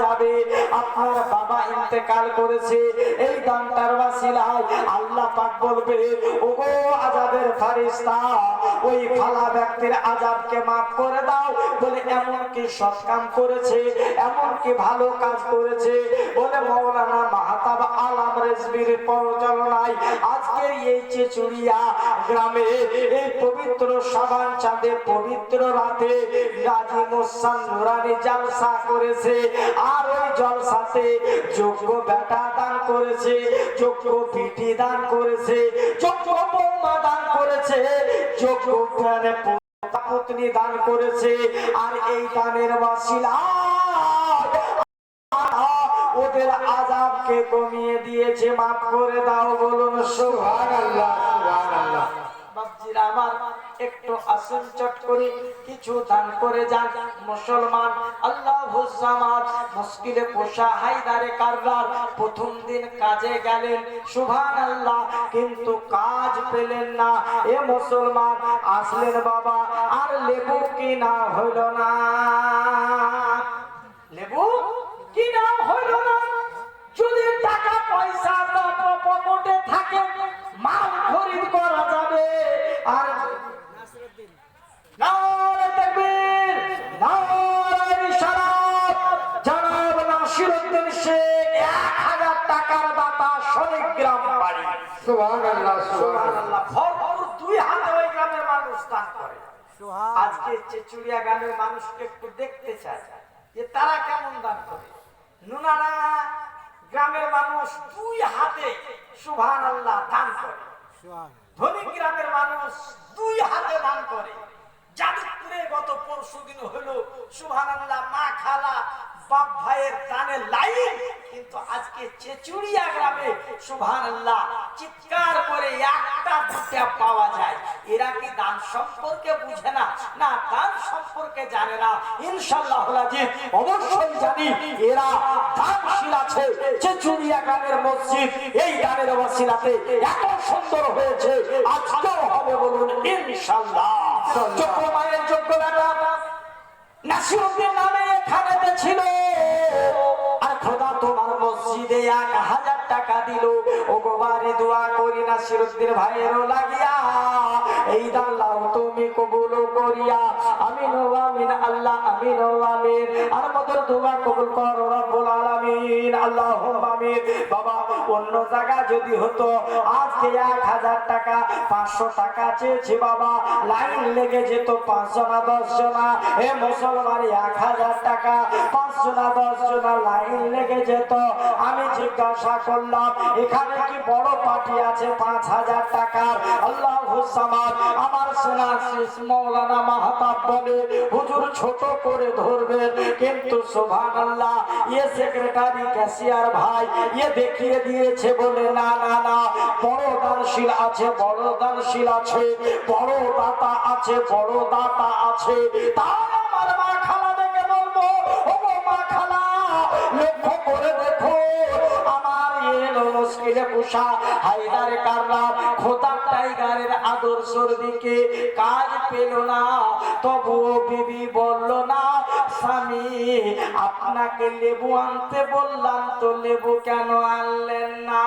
যাবে। আপনার বাবা ইন্তেকাল করেছে। এই দানটার ওয়াসিলায় আল্লাহ পাক বলবে ওগো আজাবের ফারিস্তা, ওই ফালা ব্যক্তির আজাবকে মাফ করে দাও। বলে, এমন কি সৎ করেছে? এমন কি ভালো কাজ করেছে? বলে, মৌলানা মাহতাব আলাম রেজবির পরিচালনায় আজকের এই চেচুড়িয়া গ্রামে এই পবিত্র সাবান চাঁদে পবিত্র রাতে গাজী মোসান নুরানি জালসা করেছে। আর ওই জলসাতে যোগ্য বেটা দান করেছে, যোগ্য পিঠি দান করেছে, যোগ্য বৌমা দান করেছে, যোগ্য পত্নী দান করেছে। আর এই দানের বাসিলা ওদের আজাবকে কমিয়ে দিয়েছে, মাফ করে দাও, বলুন কাজে গেলেন কিন্তু কাজ পেলেন না। এ মুসলমান, আসলেন বাবা, আর লেবু কি না হইল না। লেবু কি সুবহানাল্লাহ সুবহানাল্লাহ। সুবহানাল্লাহ ভরপুর দুই হাতে ওই গ্রামের মানুষ দান করে। আজকে চেচুড়িয়া গ্রামের মানুষকে একটু দেখতে চাই যে তারা কেমন দান করে। নুনারা গ্রামের মানুষ দুই হাতে সুভান আল্লাহ দান করে। ধনী গ্রামের মানুষ দুই হাতে দান করে। যাদবপুরে গত পরশু দিন হলো সুভান আল্লাহ মা খালা বাপ ভাইয়ের দানের লাইন কিন্তু আজকে চেচুড়িয়া গ্রামে সুভান আল্লাহ চিৎকার করে একটা দুটা পাওয়া যায়। এরা কি দান সম্পর্কে বুঝে না? না দান সম্পর্কে জানে না। ইনশাল্লাহ হাজির অবশ্যই জানি এরা দানশীল আছে। চেচুড়িয়া গ্রামের মসজিদ এই দানের ওয়াসিলাতে এত সুন্দর হয়েছে। আজকেও হবে বলুন ইনশাল্লাহ যোগ্য মায়ের যোগ্য বেটা গোবারে দোয়া করি না শিরুদ্দিন ভাইয়েরও লাগিয়া। এই দাল্লাহ তুমি কবুল করিয়া। আমি আমিন, আল্লাহ আমিন আমিন। আর মতো দোয়া কবুল করো, রব্বুল অন্য জায়গা যদি হতো, আজকে এক হাজার টাকা, পাঁচশো টাকা চেয়েছি বাবা। লাইন লেগে যেত পাঁচ জনা দশ জনা এ মুসলমান, এক হাজার টাকা পাঁচ জনা দশ জনা লাইন লেগে যেত। আমি জিজ্ঞাসা করলাম, এখানে কি বড় পার্টি আছে পাঁচ হাজার টাকার? আল্লাহ হুসামাদ আমার সেনা মৌলানা মাহতাব বলে, হুজুর ছোট করে ধরবেন, কিন্তু সোভান আল্লাহ ইয়ে সেক্রেটারি ক্যাশিয়ার ভাই ইয়ে দেখিয়ে দিয়েছে বলে, না না না, বড় দানশীল আছে, বড় দানশীল আছে, বড় দাতা আছে, বড় দাতা আছে। তাই আমার মা খালা দেখে বলব ও মা খালা, লক্ষ্য করে দেখো তবুও বিবি বলল, না স্বামী, আপনাকে লেবু আনতে বললাম তো লেবু কেন আনলেন না?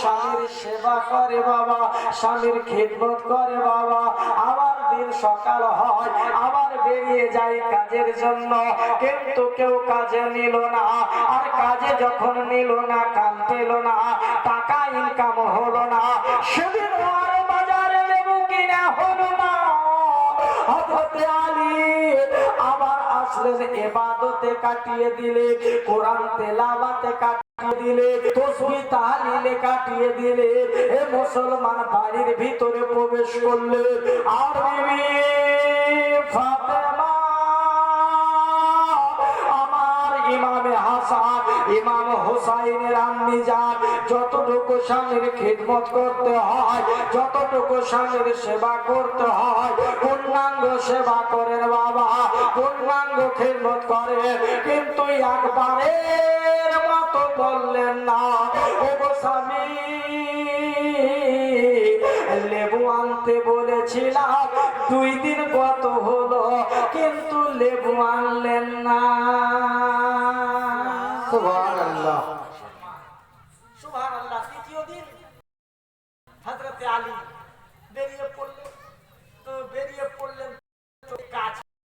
স্বামীর সেবা করে বাবা, স্বামীর খেদমত করে বাবা সকাল হয়, আবার বেরিয়ে যায় কাজের জন্য। কিন্তু কেউ কাজে নিল না, আর কাজে যখন নিল না, কাম পেল না, টাকা ইনকাম হলো না। সেদিন বাজারে লেবু কিনা হলো না। আলী আসলেন এবাদতে কাটিয়ে দিলে কোরআন তেলাওয়াতে কাটিয়ে দিলে দিলে এ মুসলমান বাড়ির ভিতরে প্রবেশ করলে আর ইমাম হোসাইনের আম্মি যান যতটুকু স্বামীর খিদমত করতে হয়, যতটুকু স্বামীর সেবা করতে হয়, পূর্ণাঙ্গ সেবা করেন বাবা, পূর্ণাঙ্গ খিদমত করেন। কিন্তু একবারের মতো বললেন না ও গো স্বামী, লেবু আনতে বলেছিলাম, দুই দিন কত হলো, কিন্তু লেবু আনলেন না। সুবহানাল্লাহ